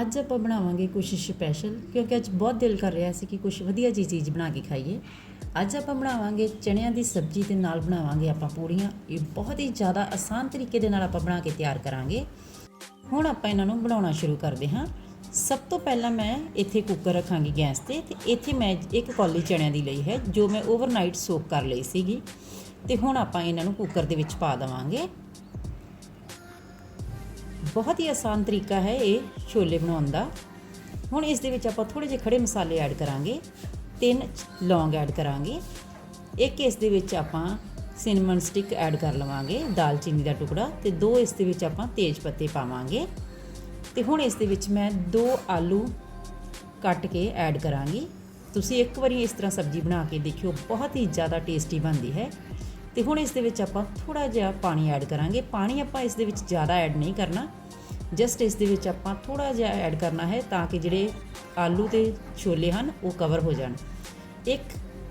ਅੱਜ ਆਪਾਂ ਬਣਾਵਾਂਗੇ ਕੁਝ ਸਪੈਸ਼ਲ ਕਿਉਂਕਿ ਅੱਜ ਬਹੁਤ ਦਿਲ ਕਰ ਰਿਹਾ ਸੀ ਕਿ ਕੁਝ ਵਧੀਆ ਜੀ ਚੀਜ਼ ਬਣਾ ਕੇ ਖਾਈਏ। ਅੱਜ ਆਪਾਂ ਬਣਾਵਾਂਗੇ ਚਣਿਆਂ ਦੀ ਸਬਜ਼ੀ ਦੇ ਨਾਲ ਬਣਾਵਾਂਗੇ ਆਪਾਂ ਪੂੜੀਆਂ। ਇਹ ਬਹੁਤ ਹੀ ਜ਼ਿਆਦਾ ਆਸਾਨ ਤਰੀਕੇ ਦੇ ਨਾਲ ਆਪਾਂ ਬਣਾ ਕੇ ਤਿਆਰ ਕਰਾਂਗੇ। ਹੁਣ ਆਪਾਂ ਇਹਨਾਂ ਨੂੰ ਬਣਾਉਣਾ ਸ਼ੁਰੂ ਕਰਦੇ ਹਾਂ। ਸਭ ਤੋਂ ਪਹਿਲਾਂ ਮੈਂ ਇੱਥੇ ਕੁੱਕਰ ਰੱਖਾਂਗੀ ਗੈਸ ਤੇ ਤੇ ਇੱਥੇ ਮੈਂ ਇੱਕ ਕੌਲੀ ਚਣਿਆਂ ਦੀ ਲਈ ਹੈ, ਜੋ ਮੈਂ ਓਵਰਨਾਈਟ ਸੋਕ ਕਰ ਲਈ ਸੀਗੀ। ਤੇ ਹੁਣ ਆਪਾਂ ਇਹਨਾਂ ਨੂੰ ਕੁੱਕਰ ਦੇ ਵਿੱਚ ਪਾ ਦੇਵਾਂਗੇ। ਬਹੁਤ ਹੀ ਆਸਾਨ ਤਰੀਕਾ ਹੈ ਇਹ ਛੋਲੇ ਬਣਾਉਣ ਦਾ। ਹੁਣ ਇਸ ਦੇ ਵਿੱਚ ਆਪਾਂ ਥੋੜੇ ਜਿਹੇ ਖੜੇ ਮਸਾਲੇ ਐਡ ਕਰਾਂਗੇ, ਤਿੰਨ ਲੌਂਗ ਐਡ ਕਰਾਂਗੇ। ਇੱਕ ਇਸ ਦੇ ਵਿੱਚ ਆਪਾਂ ਸਿਨਮਨ ਸਟਿਕ ਐਡ ਕਰ ਲਵਾਂਗੇ, ਦਾਲਚੀਨੀ ਦਾ ਟੁਕੜਾ ਤੇ ਦੋ ਇਸ ਦੇ ਵਿੱਚ ਆਪਾਂ ਤੇਜ ਪੱਤੇ ਪਾਵਾਂਗੇ। ਤੇ ਹੁਣ ਇਸ ਦੇ ਵਿੱਚ ਮੈਂ ਦੋ ਆਲੂ ਕੱਟ ਕੇ ਐਡ ਕਰਾਂਗੀ। ਤੁਸੀਂ ਇੱਕ ਵਾਰੀ ਇਸ ਤਰ੍ਹਾਂ ਸਬਜ਼ੀ ਬਣਾ ਕੇ ਦੇਖਿਓ, ਬਹੁਤ ਹੀ ਜ਼ਿਆਦਾ ਟੇਸਟੀ ਬਣਦੀ ਹੈ। ਤੇ ਹੁਣ ਇਸ ਦੇ ਵਿੱਚ ਆਪਾਂ ਥੋੜਾ ਜਿਹਾ ਪਾਣੀ ਐਡ ਕਰਾਂਗੇ। ਪਾਣੀ ਆਪਾਂ ਇਸ ਦੇ ਵਿੱਚ ਜ਼ਿਆਦਾ ਐਡ ਨਹੀਂ ਕਰਨਾ। ਜਸਟ ਇਸ ਦੇ ਵਿੱਚ ਆਪਾਂ ਥੋੜਾ ਜਿਹਾ ਐਡ ਕਰਨਾ ਹੈ ਤਾਂ ਕਿ ਜਿਹੜੇ ਆਲੂ ਤੇ ਛੋਲੇ ਹਨ, ਉਹ ਕਵਰ ਹੋ ਜਾਣ। ਇੱਕ,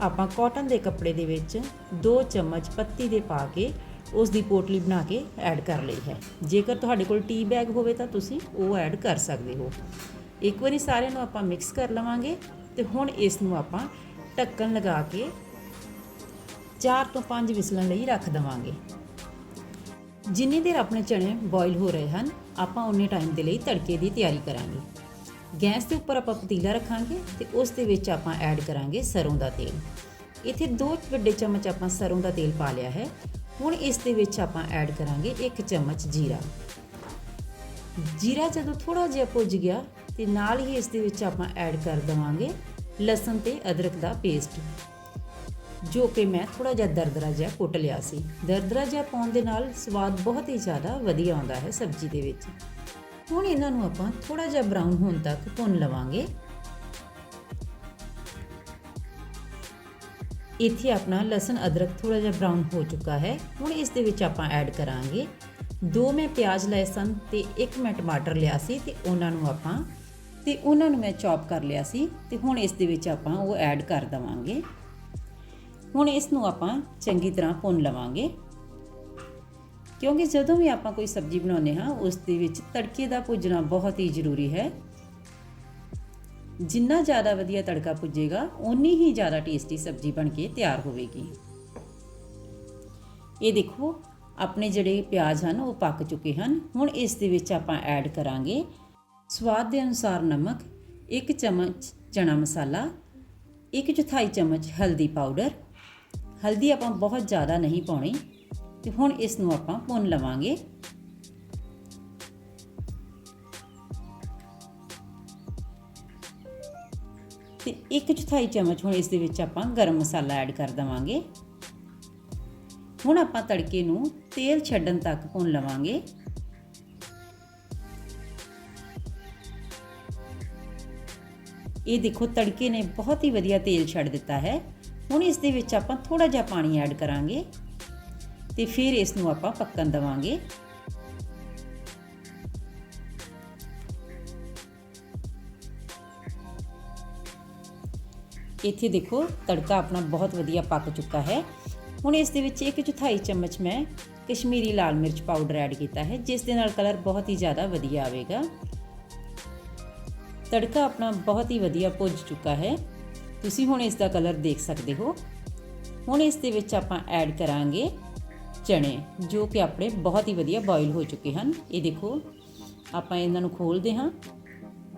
ਆਪਾਂ ਕਾਟਨ ਦੇ ਕੱਪੜੇ ਦੇ ਵਿੱਚ 2 ਚਮਚ ਪੱਤੀ ਦੇ ਪਾ ਕੇ ਉਸ ਦੀ ਪੋਟਲੀ ਬਣਾ ਕੇ ਐਡ ਕਰ ਲਈ ਹੈ। ਜੇਕਰ ਤੁਹਾਡੇ ਕੋਲ ਟੀ ਬੈਗ ਹੋਵੇ ਤਾਂ ਤੁਸੀਂ ਉਹ ਐਡ ਕਰ ਸਕਦੇ ਹੋ। ਇੱਕ ਵਾਰੀ ਸਾਰਿਆਂ ਨੂੰ ਆਪਾਂ ਮਿਕਸ ਕਰ ਲਵਾਂਗੇ ਤੇ ਹੁਣ ਇਸ ਨੂੰ ਆਪਾਂ ਢੱਕਣ ਲਗਾ ਕੇ 4 ਤੋਂ 5 ਵਿਸਲਣ ਲਈ ਰੱਖ ਦਵਾਂਗੇ। ਜਿੰਨੀ ਦੇਰ ਆਪਣੇ ਚਣੇ ਬੋਇਲ ਹੋ ਰਹੇ ਹਨ, ਆਪਾਂ ਉਨੇ ਟਾਈਮ ਦੇ ਲਈ ਤੜਕੇ ਦੀ ਤਿਆਰੀ ਕਰਾਂਗੇ। ਗੈਸ ਦੇ ਉੱਪਰ ਆਪਾਂ ਪਤੀਲਾ ਰੱਖਾਂਗੇ ਤੇ ਉਸ ਦੇ ਵਿੱਚ ਆਪਾਂ ਐਡ ਕਰਾਂਗੇ ਸਰੋਂ ਦਾ ਤੇਲ। ਇੱਥੇ ਦੋ ਵੱਡੇ ਚਮਚ ਆਪਾਂ ਸਰੋਂ ਦਾ ਤੇਲ ਪਾ ਲਿਆ ਹੈ। ਹੁਣ ਇਸ ਦੇ ਵਿੱਚ ਆਪਾਂ ਐਡ ਕਰਾਂਗੇ 1 ਚਮਚ ਜੀਰਾ। ਜੀਰਾ ਜਦੋਂ ਥੋੜਾ ਜਿਹਾ ਭੁੱਜ ਗਿਆ ਤੇ ਨਾਲ ਹੀ ਇਸ ਦੇ ਵਿੱਚ ਆਪਾਂ ਐਡ ਕਰ ਦਵਾਂਗੇ ਲਸਣ ਤੇ ਅਦਰਕ ਦਾ ਪੇਸਟ ਜੋ ਕਿ ਮੈਂ ਥੋੜਾ ਜਿਹਾ ਦਰਦਰਾ ਜਿਹਾ ਕੁੱਟ ਲਿਆ ਸੀ। ਦਰਦਰਾ ਜਿਹਾ ਪਾਉਣ ਦੇ ਨਾਲ ਸਵਾਦ ਬਹੁਤ ਹੀ ਜ਼ਿਆਦਾ ਵਧੀਆ ਆਉਂਦਾ ਹੈ ਸਬਜ਼ੀ ਦੇ ਵਿੱਚ। ਹੁਣ ਇਹਨਾਂ ਨੂੰ ਆਪਾਂ ਥੋੜਾ ਜਿਹਾ ਬਰਾਊਨ ਹੋਣ ਤੱਕ ਭੁੰਨ ਲਵਾਂਗੇ। ਇੱਥੇ ਆਪਣਾ ਲਸਣ ਅਦਰਕ ਥੋੜਾ ਜਿਹਾ ਬਰਾਊਨ ਹੋ ਚੁੱਕਾ ਹੈ। ਹੁਣ ਇਸ ਦੇ ਵਿੱਚ ਆਪਾਂ ਐਡ ਕਰਾਂਗੇ ਦੋ ਮੈਂ ਪਿਆਜ਼ ਲਏ ਸਨ ਤੇ ਇੱਕ ਮੈਂ ਟਮਾਟਰ ਲਿਆ ਸੀ ਤੇ ਉਹਨਾਂ ਨੂੰ ਆਪਾਂ ਤੇ ਉਹਨਾਂ ਨੂੰ ਮੈਂ ਚੌਪ ਕਰ ਲਿਆ ਸੀ ਤੇ ਹੁਣ ਇਸ ਦੇ ਵਿੱਚ ਆਪਾਂ ਉਹ ਐਡ ਕਰ ਦਵਾਂਗੇ। ਹੁਣ ਇਸ ਨੂੰ ਆਪਾਂ ਚੰਗੀ ਤਰ੍ਹਾਂ ਭੁੰਨ ਲਵਾਂਗੇ। ਕਿਉਂਕਿ ਜਦੋਂ ਵੀ ਆਪਾਂ ਕੋਈ ਸਬਜ਼ੀ ਬਣਾਉਂਦੇ ਹਾਂ, ਉਸ ਦੇ ਵਿੱਚ ਤੜਕੇ ਦਾ ਭੁੱਜਣਾ ਬਹੁਤ ਹੀ ਜ਼ਰੂਰੀ ਹੈ। ਜਿੰਨਾ ਜ਼ਿਆਦਾ ਵਧੀਆ ਤੜਕਾ ਭੁੱਜੇਗਾ ਓਨੀ ਹੀ ਜ਼ਿਆਦਾ ਟੇਸਟੀ ਸਬਜ਼ੀ ਬਣ ਕੇ ਤਿਆਰ ਹੋਵੇਗੀ। ਇਹ ਦੇਖੋ, ਆਪਣੇ ਜਿਹੜੇ ਪਿਆਜ਼ ਹਨ, ਉਹ ਪੱਕ ਚੁੱਕੇ ਹਨ। ਹੁਣ ਇਸ ਦੇ ਵਿੱਚ ਆਪਾਂ ਐਡ ਕਰਾਂਗੇ ਸਵਾਦ ਦੇ ਅਨੁਸਾਰ ਨਮਕ 1 ਚਮਚ ਚਨਾ ਮਸਾਲਾ 1 ਚੌਥਾਈ ਚਮਚ ਹਲਦੀ ਪਾਊਡਰ ਹਲਦੀ ਆਪਾਂ ਬਹੁਤ ਜ਼ਿਆਦਾ ਨਹੀਂ ਪਾਉਣੀ ਤੇ ਹੁਣ ਇਸ ਨੂੰ ਆਪਾਂ ਭੁੰਨ ਲਵਾਂਗੇ। ਤੇ 1 ਚੌਥਾਈ ਚਮਚ ਹੁਣ ਇਸ ਦੇ ਵਿੱਚ ਆਪਾਂ ਗਰਮ ਮਸਾਲਾ ਐਡ ਕਰ ਦਵਾਂਗੇ। ਹੁਣ ਆਪਾਂ ਤੜਕੇ ਨੂੰ ਤੇਲ ਛੱਡਣ ਤੱਕ ਭੁੰਨ ਲਵਾਂਗੇ। ਇਹ ਦੇਖੋ ਤੜਕੇ ਨੇ ਬਹੁਤ ਹੀ ਵਧੀਆ ਤੇਲ ਛੱਡ ਦਿੱਤਾ ਹੈ। ਹੁਣ ਇਸ ਦੇ ਵਿੱਚ ਆਪਾਂ ਥੋੜਾ ਜਿਹਾ ਪਾਣੀ ਐਡ ਕਰਾਂਗੇ ਤੇ ਫਿਰ ਇਸ ਨੂੰ ਆਪਾਂ ਪੱਕਣ ਦਵਾਂਗੇ। ਇੱਥੇ ਦੇਖੋ ਤੜਕਾ ਆਪਣਾ ਬਹੁਤ ਵਧੀਆ ਪੱਕ ਚੁੱਕਾ ਹੈ। ਹੁਣ ਇਸ ਦੇ ਵਿੱਚ ਇੱਕ ਚੌਥਾਈ ਚਮਚ ਮੈਂ ਕਸ਼ਮੀਰੀ ਲਾਲ ਮਿਰਚ ਪਾਊਡਰ ਐਡ ਕੀਤਾ ਹੈ, ਜਿਸ ਦੇ ਨਾਲ ਕਲਰ ਬਹੁਤ ਹੀ ਜ਼ਿਆਦਾ ਵਧੀਆ ਆਵੇਗਾ। ਤੜਕਾ ਆਪਣਾ ਬਹੁਤ ਹੀ ਵਧੀਆ ਭੁੱਜ ਚੁੱਕਾ ਹੈ। ਤੁਸੀਂ ਹੁਣ ਇਸ ਦਾ ਕਲਰ ਦੇਖ ਸਕਦੇ ਹੋ। ਹੁਣ ਇਸ ਦੇ ਵਿੱਚ ਆਪਾਂ ਐਡ ਕਰਾਂਗੇ ਚਣੇ ਜੋ ਕਿ ਆਪਣੇ ਬਹੁਤ ਹੀ ਵਧੀਆ ਬੋਇਲ ਹੋ ਚੁੱਕੇ ਹਨ। ਇਹ ਦੇਖੋ, ਆਪਾਂ ਇਹਨਾਂ ਨੂੰ ਖੋਲਦੇ ਹਾਂ।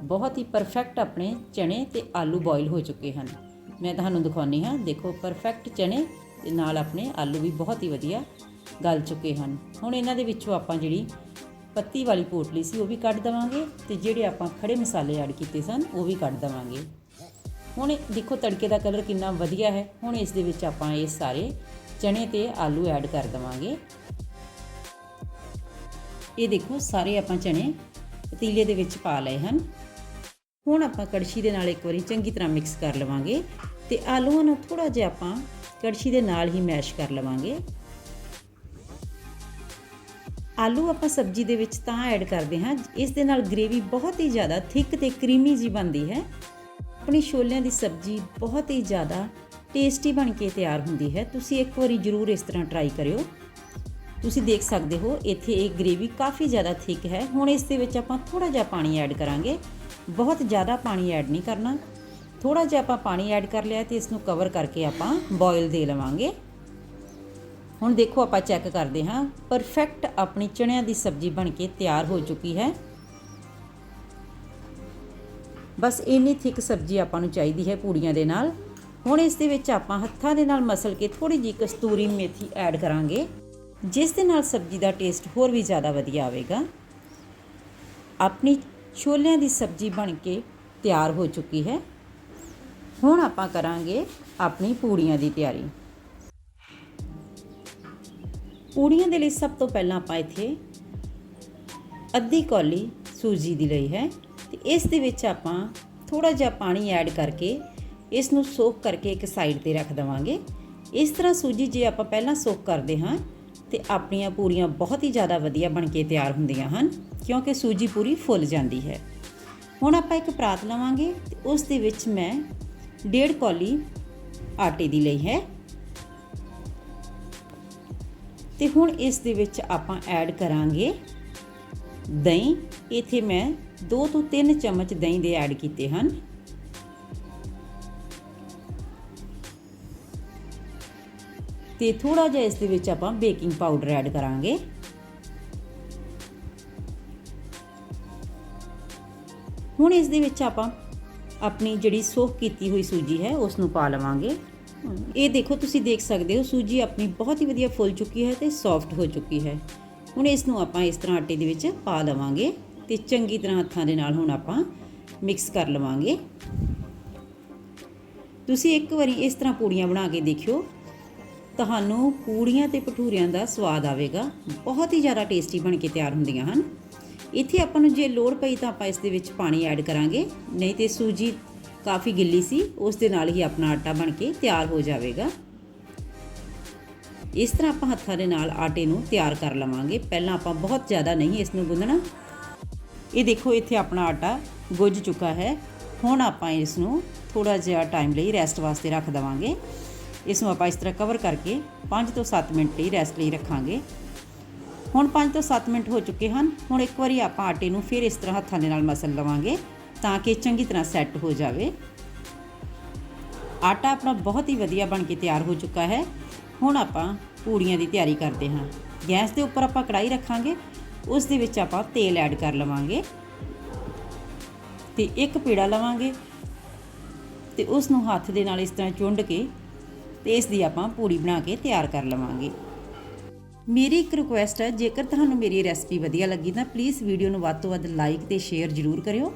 ਬਹੁਤ ਹੀ ਪਰਫੈਕਟ ਆਪਣੇ ਚਣੇ ਤੇ ਆਲੂ ਬੋਇਲ ਹੋ ਚੁੱਕੇ ਹਨ। ਮੈਂ ਤੁਹਾਨੂੰ ਦਿਖਾਉਣੀ ਹਾਂ। ਦੇਖੋ ਪਰਫੈਕਟ ਚਣੇ ਤੇ ਨਾਲ ਆਪਣੇ ਆਲੂ ਵੀ ਬਹੁਤ ਹੀ ਵਧੀਆ ਗਲ ਚੁੱਕੇ ਹਨ। ਹੁਣ ਇਹਨਾਂ ਦੇ ਵਿੱਚੋਂ ਆਪਾਂ ਜਿਹੜੀ ਪੱਤੀ ਵਾਲੀ ਪੋਟਲੀ ਸੀ, ਉਹ ਵੀ ਕੱਢ ਦਵਾਂਗੇ ਤੇ ਜਿਹੜੇ ਆਪਾਂ ਖੜੇ ਮਸਾਲੇ ਐਡ ਕੀਤੇ ਸਨ, ਉਹ ਵੀ ਕੱਢ ਦਵਾਂਗੇ। ਹੁਣ ਦੇਖੋ ਤੜਕੇ ਦਾ ਕਲਰ ਕਿੰਨਾ ਵਧੀਆ ਹੈ। ਹੁਣ ਇਸ ਦੇ ਵਿੱਚ ਆਪਾਂ ਇਹ ਸਾਰੇ ਚਣੇ ਤੇ ਆਲੂ ਐਡ ਕਰ ਦਵਾਂਗੇ। ਇਹ ਦੇਖੋ ਸਾਰੇ ਆਪਾਂ ਚਣੇ ਪਤੀਲੇ ਦੇ ਵਿੱਚ ਪਾ ਲਏ ਹਨ। ਹੁਣ ਆਪਾਂ ਕੜਛੀ ਦੇ ਨਾਲ ਇੱਕ ਵਾਰੀ ਚੰਗੀ ਤਰ੍ਹਾਂ ਮਿਕਸ ਕਰ ਲਵਾਂਗੇ ਤੇ ਆਲੂਆਂ ਨੂੰ ਥੋੜਾ ਜਿਹਾ ਆਪਾਂ ਕੜਛੀ ਦੇ ਨਾਲ ਹੀ ਮੈਸ਼ ਕਰ ਲਵਾਂਗੇ। ਆਲੂ ਆਪਾਂ ਸਬਜ਼ੀ ਦੇ ਵਿੱਚ ਤਾਂ ਐਡ ਕਰਦੇ ਹਾਂ, ਇਸ ਦੇ ਨਾਲ ਗ੍ਰੇਵੀ ਬਹੁਤ ਹੀ ਜ਼ਿਆਦਾ ਥਿਕ ਤੇ ਕਰੀਮੀ ਜੀ ਬਣਦੀ ਹੈ। ਆਪਣੀ ਛੋਲਿਆਂ ਦੀ ਸਬਜ਼ੀ ਬਹੁਤ ਹੀ ਜ਼ਿਆਦਾ ਟੇਸਟੀ ਬਣ ਕੇ ਤਿਆਰ ਹੁੰਦੀ ਹੈ। ਤੁਸੀਂ ਇੱਕ ਵਾਰੀ ਜ਼ਰੂਰ ਇਸ ਤਰ੍ਹਾਂ ਟਰਾਈ ਕਰਿਓ। ਤੁਸੀਂ ਦੇਖ ਸਕਦੇ ਹੋ, ਇੱਥੇ ਇਹ ਗ੍ਰੇਵੀ ਕਾਫੀ ਜ਼ਿਆਦਾ ਥਿਕ ਹੈ। ਹੁਣ ਇਸ ਦੇ ਵਿੱਚ ਆਪਾਂ ਥੋੜਾ ਜਿਹਾ ਪਾਣੀ ਐਡ ਕਰਾਂਗੇ। ਬਹੁਤ ਜ਼ਿਆਦਾ ਪਾਣੀ ਐਡ ਨਹੀਂ ਕਰਨਾ। ਥੋੜਾ ਜਿਹਾ ਆਪਾਂ ਪਾਣੀ ਐਡ ਕਰ ਲਿਆ ਤੇ ਇਸ ਨੂੰ ਕਵਰ ਕਰਕੇ ਆਪਾਂ ਬੋਇਲ ਦੇ ਲਵਾਂਗੇ। ਹੁਣ ਦੇਖੋ ਆਪਾਂ ਚੈੱਕ ਕਰਦੇ ਹਾਂ। ਪਰਫੈਕਟ ਆਪਣੀ ਚਣਿਆਂ ਦੀ ਸਬਜ਼ੀ ਬਣ ਕੇ ਤਿਆਰ ਹੋ ਚੁੱਕੀ ਹੈ। ਬਸ ਇੰਨੀ ਥਿਕ ਸਬਜ਼ੀ ਆਪਾਂ ਨੂੰ ਚਾਹੀਦੀ ਹੈ ਪੂੜੀਆਂ ਦੇ ਨਾਲ। ਹੁਣ ਇਸ ਦੇ ਵਿੱਚ ਆਪਾਂ ਹੱਥਾਂ ਦੇ ਨਾਲ ਮਸਲ ਕੇ ਥੋੜੀ ਜਿਹੀ ਕਸਤੂਰੀ ਮੇਥੀ ਐਡ ਕਰਾਂਗੇ, ਜਿਸ ਦੇ ਨਾਲ ਸਬਜ਼ੀ ਦਾ ਟੇਸਟ ਹੋਰ ਵੀ ਜ਼ਿਆਦਾ ਵਧੀਆ ਆਵੇਗਾ। ਆਪਣੀ ਛੋਲਿਆਂ ਦੀ ਸਬਜ਼ੀ ਬਣ ਕੇ ਤਿਆਰ ਹੋ ਚੁੱਕੀ ਹੈ। ਹੁਣ ਆਪਾਂ ਕਰਾਂਗੇ ਆਪਣੀ ਪੂੜੀਆਂ ਦੀ ਤਿਆਰੀ। ਪੂੜੀਆਂ ਦੇ ਲਈ ਸਭ ਤੋਂ ਪਹਿਲਾਂ ਆਪਾਂ ਇੱਥੇ ਅੱਧੀ ਕੌਲੀ ਸੂਜੀ ਦੀ ਲਈ ਹੈ। ਤੇ ਇਸ ਦੇ ਵਿੱਚ ਆਪਾਂ ਥੋੜਾ ਜਿਹਾ ਪਾਣੀ ਐਡ ਕਰਕੇ ਇਸ ਨੂੰ ਸੋਕ ਕਰਕੇ ਇੱਕ ਸਾਈਡ ਤੇ ਰੱਖ ਦਵਾਂਗੇ। ਇਸ ਤਰ੍ਹਾਂ ਸੂਜੀ ਜੇ ਆਪਾਂ ਪਹਿਲਾਂ ਸੋਕ ਕਰਦੇ ਹਾਂ ਤੇ ਆਪਣੀਆਂ ਪੂਰੀਆਂ ਬਹੁਤ ਹੀ ਜ਼ਿਆਦਾ ਵਧੀਆ ਬਣ ਕੇ ਤਿਆਰ ਹੁੰਦੀਆਂ ਹਨ, ਕਿਉਂਕਿ ਸੂਜੀ ਪੂਰੀ ਫੁੱਲ ਜਾਂਦੀ ਹੈ। ਹੁਣ ਆਪਾਂ ਇੱਕ ਪਰਾਤ ਲਵਾਂਗੇ ਤੇ ਉਸ ਦੇ ਵਿੱਚ ਮੈਂ ਡੇਢ ਕੌਲੀ ਆਟੇ ਦੀ ਲਈ ਹੈ। ਤੇ ਹੁਣ ਇਸ ਦੇ ਵਿੱਚ ਆਪਾਂ ਐਡ ਕਰਾਂਗੇ ਦਹੀਂ। ਇੱਥੇ ਮੈਂ 2 ਤੋਂ 3 ਚਮਚ ਦਹੀਂ ਦੇ ਐਡ ਕੀਤੇ ਹਨ। ਤੇ ਥੋੜਾ ਜਿਹਾ ਇਸ ਦੇ ਵਿੱਚ ਆਪਾਂ ਬੇਕਿੰਗ ਪਾਊਡਰ ਐਡ ਕਰਾਂਗੇ। ਹੁਣ ਇਸ ਦੇ ਵਿੱਚ ਆਪਾਂ ਆਪਣੀ ਜਿਹੜੀ ਸੋਕ ਕੀਤੀ ਹੋਈ ਸੂਜੀ ਹੈ, ਉਸ ਨੂੰ ਪਾ ਲਵਾਂਗੇ। ਇਹ ਦੇਖੋ, ਤੁਸੀਂ ਦੇਖ ਸਕਦੇ ਹੋ, ਸੂਜੀ ਆਪਣੀ ਬਹੁਤ ਹੀ ਵਧੀਆ ਫੁੱਲ ਚੁੱਕੀ ਹੈ ਤੇ ਸੌਫਟ ਹੋ ਚੁੱਕੀ ਹੈ। ਹੁਣ ਇਸ ਨੂੰ ਆਪਾਂ ਇਸ ਤਰ੍ਹਾਂ ਆਟੇ ਦੇ ਵਿੱਚ ਪਾ ਲਵਾਂਗੇ। ਤੇ ਚੰਗੀ ਤਰ੍ਹਾਂ ਹੱਥਾਂ ਦੇ ਨਾਲ ਹੁਣ ਆਪਾਂ ਮਿਕਸ ਕਰ ਲਵਾਂਗੇ। ਤੁਸੀਂ ਇੱਕ ਵਾਰੀ ਇਸ ਤਰ੍ਹਾਂ ਪੂੜੀਆਂ ਬਣਾ ਕੇ ਦੇਖਿਓ, ਤੁਹਾਨੂੰ ਪੂੜੀਆਂ ਤੇ ਭਟੂਰਿਆਂ ਦਾ ਸਵਾਦ ਆਵੇਗਾ, ਬਹੁਤ ਹੀ ਜ਼ਿਆਦਾ ਟੇਸਟੀ ਬਣ ਕੇ ਤਿਆਰ ਹੁੰਦੀਆਂ ਹਨ। ਇੱਥੇ ਆਪਾਂ ਨੂੰ ਜੇ ਲੋੜ ਪਈ ਤਾਂ ਆਪਾਂ ਇਸ ਦੇ ਵਿੱਚ ਪਾਣੀ ਐਡ ਕਰਾਂਗੇ, ਨਹੀਂ ਤੇ ਸੂਜੀ ਕਾਫੀ ਗਿੱਲੀ ਸੀ, ਉਸ ਦੇ ਨਾਲ ਹੀ ਆਪਣਾ ਆਟਾ ਬਣ ਕੇ ਤਿਆਰ ਹੋ ਜਾਵੇਗਾ। ਇਸ ਤਰ੍ਹਾਂ ਆਪਾਂ ਹੱਥਾਂ ਦੇ ਨਾਲ ਆਟੇ ਨੂੰ ਤਿਆਰ ਕਰ ਲਵਾਂਗੇ। ਪਹਿਲਾਂ ਆਪਾਂ ਬਹੁਤ ਜ਼ਿਆਦਾ ਨਹੀਂ ਇਸ ਨੂੰ ਗੁੰਨਣਾ ਇਹ ਦੇਖੋ, ਇੱਥੇ ਆਪਣਾ ਆਟਾ ਗੁੱਝ ਚੁੱਕਾ ਹੈ। ਹੁਣ ਆਪਾਂ ਇਸ ਨੂੰ ਥੋੜਾ ਜਿਹਾ ਟਾਈਮ ਲਈ ਰੈਸਟ ਵਾਸਤੇ ਰੱਖ ਦਵਾਂਗੇ। ਇਸ ਨੂੰ ਆਪਾਂ ਇਸ ਤਰ੍ਹਾਂ ਕਵਰ ਕਰਕੇ 5 ਤੋਂ 7 ਮਿੰਟ ਲਈ ਰੈਸਟ ਲਈ ਰੱਖਾਂਗੇ। ਹੁਣ 5 ਤੋਂ 7 ਮਿੰਟ ਹੋ ਚੁੱਕੇ ਹਨ। ਹੁਣ ਇੱਕ ਵਾਰੀ ਆਪਾਂ ਆਟੇ ਨੂੰ ਫਿਰ ਇਸ ਤਰ੍ਹਾਂ ਹੱਥਾਂ ਦੇ ਨਾਲ ਮਸਲ ਲਵਾਂਗੇ ਤਾਂ ਕਿ ਚੰਗੀ ਤਰ੍ਹਾਂ ਸੈੱਟ ਹੋ ਜਾਵੇ। ਆਟਾ ਆਪਣਾ ਬਹੁਤ ਹੀ ਵਧੀਆ ਬਣ ਕੇ ਤਿਆਰ ਹੋ ਚੁੱਕਾ ਹੈ। ਹੁਣ ਆਪਾਂ ਪੂੜੀਆਂ ਦੀ ਤਿਆਰੀ ਕਰਦੇ ਹਾਂ। ਗੈਸ ਦੇ ਉੱਪਰ ਆਪਾਂ ਕੜਾਈ ਰੱਖਾਂਗੇ। ਉਸ ਦੇ ਵਿੱਚ ਆਪਾਂ ਤੇਲ ਐਡ ਕਰ ਲਵਾਂਗੇ ਤੇ ਇੱਕ ਪੀੜਾ ਲਵਾਂਗੇ ਤੇ ਉਸ ਨੂੰ ਹੱਥ ਦੇ ਨਾਲ ਇਸ ਤਰ੍ਹਾਂ ਚੁੰਡ ਕੇ ਤੇ ਇਸ ਦੀ ਆਪਾਂ ਪੂੜੀ ਬਣਾ ਕੇ ਤਿਆਰ ਕਰ ਲਵਾਂਗੇ। ਮੇਰੀ ਇੱਕ ਰਿਕੁਐਸਟ ਹੈ, ਜੇਕਰ ਤੁਹਾਨੂੰ ਮੇਰੀ ਰੈਸਪੀ ਵਧੀਆ ਲੱਗੀ ਤਾਂ ਪਲੀਜ਼ ਵੀਡੀਓ ਨੂੰ ਵੱਧ ਤੋਂ ਵੱਧ ਲਾਈਕ ਤੇ ਸ਼ੇਅਰ ਜ਼ਰੂਰ ਕਰਿਓ।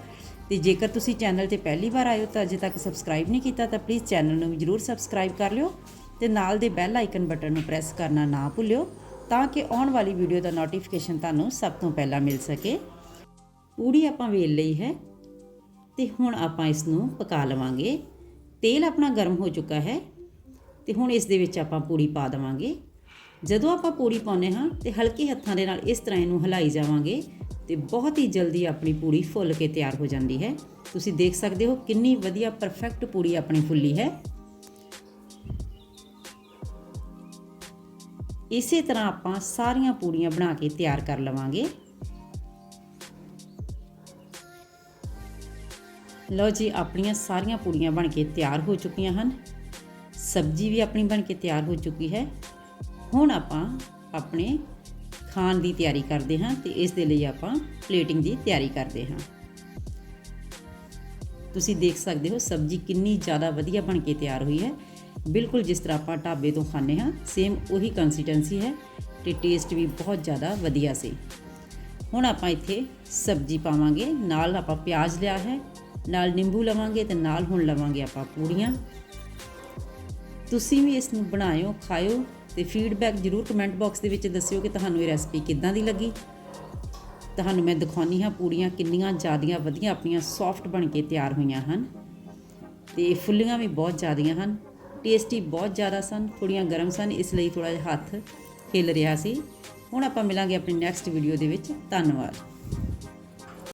ਤੇ ਜੇਕਰ ਤੁਸੀਂ ਚੈਨਲ ਤੇ ਪਹਿਲੀ ਵਾਰ ਆਏ ਹੋ ਤਾਂ ਅਜੇ ਤੱਕ ਸਬਸਕ੍ਰਾਈਬ ਨਹੀਂ ਕੀਤਾ ਤਾਂ ਪਲੀਜ਼ ਚੈਨਲ ਨੂੰ ਵੀ ਜ਼ਰੂਰ ਸਬਸਕ੍ਰਾਈਬ ਕਰ ਲਿਓ ਤੇ ਨਾਲ ਦੇ ਬੈਲ ਆਈਕਨ ਬਟਨ ਨੂੰ ਪ੍ਰੈਸ ਕਰਨਾ ਨਾ ਭੁੱਲਿਓ। ਤਾਂ ਕਿ ਆਉਣ ਵਾਲੀ ਵੀਡੀਓ ਦਾ ਨੋਟੀਫਿਕੇਸ਼ਨ ਤੁਹਾਨੂੰ ਸਭ ਤੋਂ ਪਹਿਲਾਂ ਮਿਲ ਸਕੇ। ਪੂੜੀ ਆਪਾਂ ਵੇਲ ਲਈ ਹੈ ਤੇ ਹੁਣ ਆਪਾਂ ਇਸ ਨੂੰ ਪਕਾ ਲਵਾਂਗੇ। ਤੇਲ ਆਪਣਾ ਗਰਮ ਹੋ ਚੁੱਕਾ ਹੈ ਤੇ ਹੁਣ ਇਸ ਦੇ ਵਿੱਚ ਆਪਾਂ ਪੂੜੀ ਪਾ ਦੇਵਾਂਗੇ। ਜਦੋਂ ਆਪਾਂ ਪੂੜੀ ਪਾਉਂਦੇ ਹਾਂ ਤੇ ਹਲਕੇ ਹੱਥਾਂ ਦੇ ਨਾਲ ਇਸ ਤਰ੍ਹਾਂ ਇਹਨੂੰ ਹਿਲਾਈ ਜਾਵਾਂਗੇ ਤੇ ਬਹੁਤ ਹੀ ਜਲਦੀ ਆਪਣੀ ਪੂੜੀ ਫੁੱਲ ਕੇ ਤਿਆਰ ਹੋ ਜਾਂਦੀ ਹੈ। ਤੁਸੀਂ ਦੇਖ ਸਕਦੇ ਹੋ ਕਿੰਨੀ ਵਧੀਆ ਪਰਫੈਕਟ ਪੂੜੀ ਆਪਣੀ ਫੁੱਲੀ ਹੈ। ਇਸੇ ਤਰ੍ਹਾਂ ਆਪਾਂ ਸਾਰੀਆਂ ਪੂੜੀਆਂ ਬਣਾ ਕੇ ਤਿਆਰ ਕਰ ਲਵਾਂਗੇ। ਲਓ ਜੀ, ਆਪਣੀਆਂ ਸਾਰੀਆਂ ਪੂੜੀਆਂ ਬਣ ਕੇ ਤਿਆਰ ਹੋ ਚੁੱਕੀਆਂ ਹਨ। ਸਬਜ਼ੀ ਵੀ ਆਪਣੀ ਬਣ ਕੇ ਤਿਆਰ ਹੋ ਚੁੱਕੀ ਹੈ। ਹੁਣ ਆਪਾਂ ਆਪਣੇ ਖਾਣ ਦੀ ਤਿਆਰੀ ਕਰਦੇ ਹਾਂ ਤੇ ਇਸ ਦੇ ਲਈ ਆਪਾਂ ਪਲੇਟਿੰਗ ਦੀ ਤਿਆਰੀ ਕਰਦੇ ਹਾਂ। ਤੁਸੀਂ ਦੇਖ ਸਕਦੇ ਹੋ, ਸਬਜ਼ੀ ਕਿੰਨੀ ਜ਼ਿਆਦਾ ਵਧੀਆ ਬਣ ਕੇ ਤਿਆਰ ਹੋਈ ਹੈ। ਬਿਲਕੁਲ ਜਿਸ ਤਰ੍ਹਾਂ ਆਪਾਂ ਢਾਬੇ ਤੋਂ ਖਾਂਦੇ ਹਾਂ ਸੇਮ ਉਹੀ ਕੰਸਿਸਟੈਂਸੀ ਹੈ ਤੇ ਟੇਸਟ ਵੀ ਬਹੁਤ ਜ਼ਿਆਦਾ ਵਧੀਆ ਸੀ। ਹੁਣ ਆਪਾਂ ਇੱਥੇ ਸਬਜ਼ੀ ਪਾਵਾਂਗੇ, ਨਾਲ ਆਪਾਂ ਪਿਆਜ਼ ਲਿਆ ਹੈ, ਨਾਲ ਨਿੰਬੂ ਲਵਾਂਗੇ ਤੇ ਨਾਲ ਹੁਣ ਲਵਾਂਗੇ ਆਪਾਂ ਪੂੜੀਆਂ। ਤੁਸੀਂ ਵੀ ਇਸ ਨੂੰ ਬਣਾਇਓ, ਖਾਇਓ ਤੇ ਫੀਡਬੈਕ ਜਰੂਰ ਕਮੈਂਟ ਬਾਕਸ ਦੇ ਵਿੱਚ ਦੱਸਿਓ ਕਿ ਤੁਹਾਨੂੰ ਇਹ ਰੈਸਪੀ ਕਿੱਦਾਂ ਦੀ ਲੱਗੀ। ਤੁਹਾਨੂੰ ਮੈਂ ਦਿਖਾਉਣੀ ਹਾਂ ਪੂੜੀਆਂ ਕਿੰਨੀਆਂ ਜ਼ਿਆਦੀਆਂ ਵਧੀਆ ਆਪਣੀਆਂ ਸੌਫਟ ਬਣ ਕੇ ਤਿਆਰ ਹੋਈਆਂ ਹਨ ਤੇ ਫੁੱਲੀਆਂ ਵੀ ਬਹੁਤ ਜ਼ਿਆਦੀਆਂ ਹਨ। ਟੇਸਟੀ ਬਹੁਤ ਜ਼ਿਆਦਾ ਸਨ ਥੋੜੀਆਂ ਗਰਮ ਸਨ, ਇਸ ਲਈ ਥੋੜਾ ਜਿਹਾ ਹੱਥ ਹਿੱਲ ਰਿਹਾ ਸੀ। ਹੁਣ ਆਪਾਂ ਮਿਲਾਂਗੇ ਆਪਣੀ ਨੈਕਸਟ ਵੀਡੀਓ ਦੇ ਵਿੱਚ। ਧੰਨਵਾਦ।